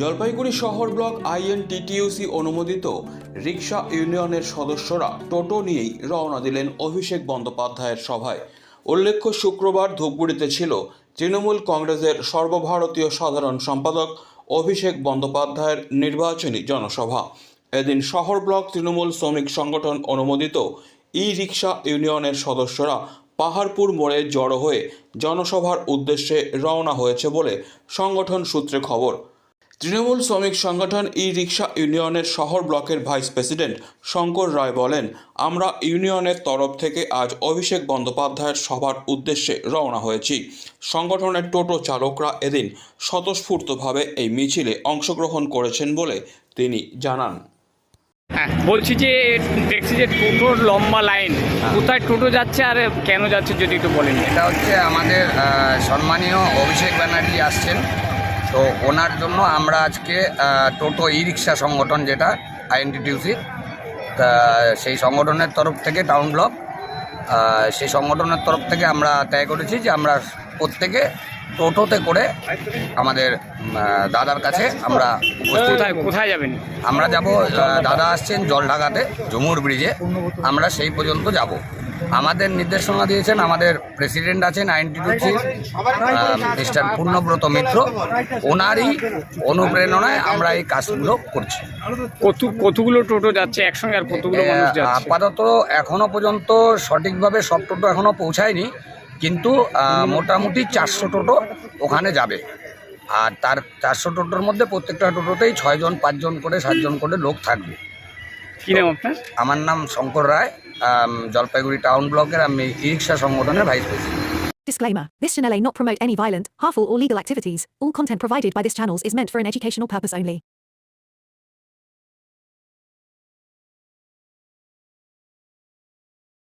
জলপাইগুড়ি শহর block INTTUC অনুমোদিত রিক্সা ইউনিয়নের সদস্যরা টোটো নিয়েই রওনা দিলেন অভিষেক বন্দ্যোপাধ্যায়ের সভায়। উল্লেখ্য, শুক্রবার ধূপগুড়িতে ছিল তৃণমূল কংগ্রেসের সর্বভারতীয় সাধারণ সম্পাদক অভিষেক বন্দ্যোপাধ্যায়ের নির্বাচনী জনসভা। এদিন শহর ব্লক তৃণমূল শ্রমিক সংগঠন অনুমোদিত ই রিক্সা ইউনিয়নের সদস্যরা পাহাড়পুর মোড়ে জড়ো হয়ে জনসভার উদ্দেশ্যে রওনা হয়েছে বলে সংগঠন সূত্রে খবর। তৃণমূল শ্রমিক সংগঠন ই রিক্সা ইউনিয়নের শহর ব্লকের ভাইস প্রেসিডেন্ট শঙ্কর রায় বলেন আমরা ইউনিয়নের তরফ থেকে আজ অভিষেক বন্দ্যোপাধ্যায়ের সভার উদ্দেশ্যে রওনা হয়েছি। সংগঠনের টোটো চালকরা এদিন স্বতঃস্ফূর্তভাবে এই মিছিলে অংশগ্রহণ করেছেন বলে তিনি জানান। হ্যাঁ বলছি যে দেখছি যে টোটোর লম্বা লাইন। কোথায় টোটো যাচ্ছে আর কেন যাচ্ছে যদি একটু বলেন। এটা হচ্ছে আমাদের সম্মানীয় অভিষেক ব্যানার্জি আসছেন। তো ওনার জন্য আমরা আজকে টোটো ই রিক্সা সংগঠন যেটা আইএনটিটিউসি তা সেই সংগঠনের তরফ থেকে টাউন ব্লক সেই সংগঠনের তরফ থেকে আমরা তয় করেছি যে আমরা প্রত্যেকে টোটোতে করে আমাদের দাদার কাছে আমরা কোথায় কোথায় যাবেন? আমরা যাব দাদা আসছেন জলঢাকাতে জমুর ব্রিজে। আমরা সেই পর্যন্ত যাব। আমাদের নির্দেশনা দিয়েছেন আমাদের প্রেসিডেন্ট আছেন আইনটিটিউসি মিস্টার পূর্ণব্রত মিত্র। ওনারই অনুপ্রেরণায় আমরা এই কাজগুলো করছি। কত কতগুলো টোটো যাচ্ছে একসঙ্গে আর কতগুলো মানুষ যাচ্ছে? আপাতত এখনও পর্যন্ত সঠিকভাবে সব টোটো এখনও পৌঁছায়নি কিন্তু মোটামুটি চারশো টোটো ওখানে যাবে। আর তার চারশো টোটোর মধ্যে প্রত্যেকটা টোটোতেই ছয়জন পাঁচজন করে সাতজন করে লোক থাকবে। কি নাম আপনার? আমার নাম শঙ্কর রায়। জলপাইগুড়ি টাউন ব্লকের আমি ই রিক্সা সংগঠনের vice president Disclaimer This channel may not promote any violent, harmful, or legal activities. All content provided by this channel is meant for an educational purpose only.